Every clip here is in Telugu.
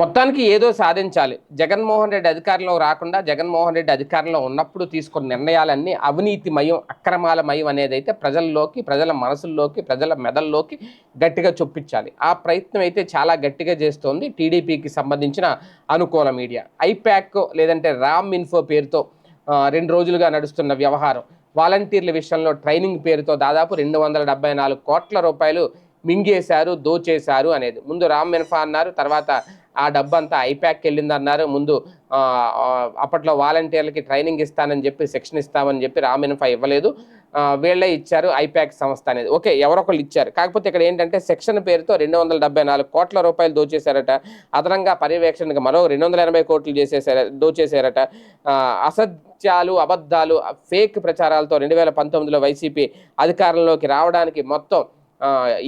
మొత్తానికి ఏదో సాధించాలి. జగన్మోహన్ రెడ్డి అధికారంలో రాకుండా జగన్మోహన్ రెడ్డి అధికారంలో ఉన్నప్పుడు తీసుకున్న నిర్ణయాలన్నీ అవినీతిమయం అక్రమాలమయం అనేది అయితే ప్రజల్లోకి ప్రజల మనసుల్లోకి ప్రజల మెదల్లోకి గట్టిగా చొప్పించాలి. ఆ ప్రయత్నం అయితే చాలా గట్టిగా చేస్తోంది టీడీపీకి సంబంధించిన అనుకూల మీడియా. ఐప్యాక్ లేదంటే రామ్ ఇన్ఫో పేరుతో రెండు రోజులుగా నడుస్తున్న వ్యవహారం. వాలంటీర్ల విషయంలో ట్రైనింగ్ పేరుతో దాదాపు రెండు వందల డెబ్బై నాలుగు కోట్ల రూపాయలు మింగేశారు దోచేశారు అనేది. ముందు రామ్ మిన్ఫా అన్నారు తర్వాత ఆ డబ్బంతా ఐప్యాక్ వెళ్ళింది అన్నారు ముందు అప్పట్లో వాలంటీర్లకి ట్రైనింగ్ ఇస్తానని చెప్పి శిక్షణ ఇస్తామని చెప్పి రామినఫా ఇవ్వలేదు. వీళ్ళే ఇచ్చారు ఐప్యాక్ సంస్థ అనేది. ఓకే ఎవరొకళ్ళు ఇచ్చారు. కాకపోతే ఇక్కడ ఏంటంటే సెక్షన్ పేరుతో రెండు వందల డెబ్బై నాలుగు కోట్ల రూపాయలు దోచేశారట. అదనంగా పర్యవేక్షణకు మరో రెండు వందల ఎనభై కోట్లు చేసేసారు దోచేశారట. అసత్యాలు అబద్ధాలు ఫేక్ ప్రచారాలతో రెండు వేల పంతొమ్మిదిలో వైసీపీ అధికారంలోకి రావడానికి మొత్తం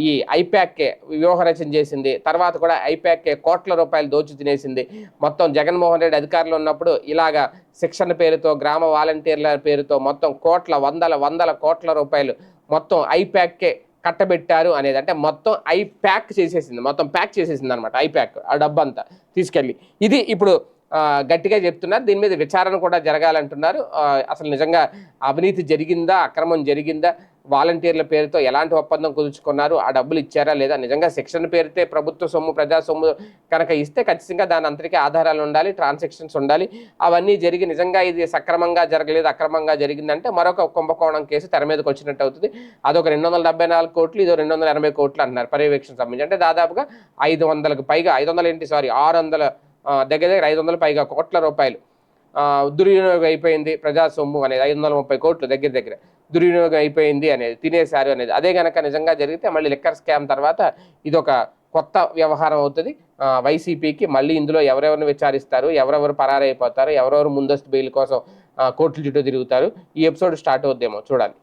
ఈ ఐప్యాక్కే వ్యూహరచన చేసింది. తర్వాత కూడా ఐప్యాక్కే కోట్ల రూపాయలు దోచి తినేసింది. మొత్తం జగన్మోహన్ రెడ్డి అధికారంలో ఉన్నప్పుడు ఇలాగా శిక్షణ పేరుతో గ్రామ వాలంటీర్ల పేరుతో మొత్తం కోట్ల వందల వందల కోట్ల రూపాయలు మొత్తం ఐప్యాక్కే కట్టబెట్టారు అనేది. అంటే మొత్తం ఐ ప్యాక్ చేసేసింది. మొత్తం ప్యాక్ చేసేసింది అనమాట ఐ ప్యాక్ ఆ డబ్బంతా తీసుకెళ్ళి. ఇది ఇప్పుడు గట్టిగా చెప్తున్నారు దీని మీద విచారణ కూడా జరగాలంటున్నారు. అసలు నిజంగా అవినీతి జరిగిందా అక్రమం జరిగిందా వాలంటీర్ల పేరుతో ఎలాంటి ఒప్పందం కుదుర్చుకున్నారు? ఆ డబ్బులు ఇచ్చారా లేదా? నిజంగా శిక్షణ పేరుతే ప్రభుత్వ సొమ్ము ప్రజా సొమ్ము కనుక ఇస్తే ఖచ్చితంగా దాని అంతటికీ ఆధారాలు ఉండాలి ట్రాన్సాక్షన్స్ ఉండాలి. అవన్నీ జరిగి నిజంగా ఇది సక్రమంగా జరగలేదు అక్రమంగా జరిగిందంటే మరొక కుంభకోణం కేసు తెర మీదకి వచ్చినట్టు అవుతుంది. అదొక రెండు వందల డెబ్బై నాలుగు కోట్లు ఇదో రెండు వందల ఎనభై కోట్లు అంటున్నారు పర్యవేక్షణ సంబంధించి. అంటే దాదాపుగా ఐదు వందలకు పైగా ఐదు వందలు ఏంటి సారీ ఆరు వందల దగ్గర దగ్గర ఐదు వందల పైగా కోట్ల రూపాయలు దుర్వినియోగం అయిపోయింది ప్రజా సొమ్ము అనేది. ఐదు వందల ముప్పై కోట్లు దగ్గర దగ్గర. దుర్వినియోగం అయిపోయింది అనేది తినేశారు అనేది. అదే కనుక నిజంగా జరిగితే మళ్ళీ లిక్కర్ స్కామ్ తర్వాత ఇదొక కొత్త వ్యవహారం అవుతుంది. వైసీపీకి మళ్ళీ ఇందులో ఎవరెవరిని విచారిస్తారు ఎవరెవరు పరారైపోతారు ఎవరెవరు ముందస్తు బెయిల్ కోసం ఆ, కోర్టుల చుట్టూ తిరుగుతారు. ఈ ఎపిసోడ్ స్టార్ట్ అవుద్దేమో చూడాలి.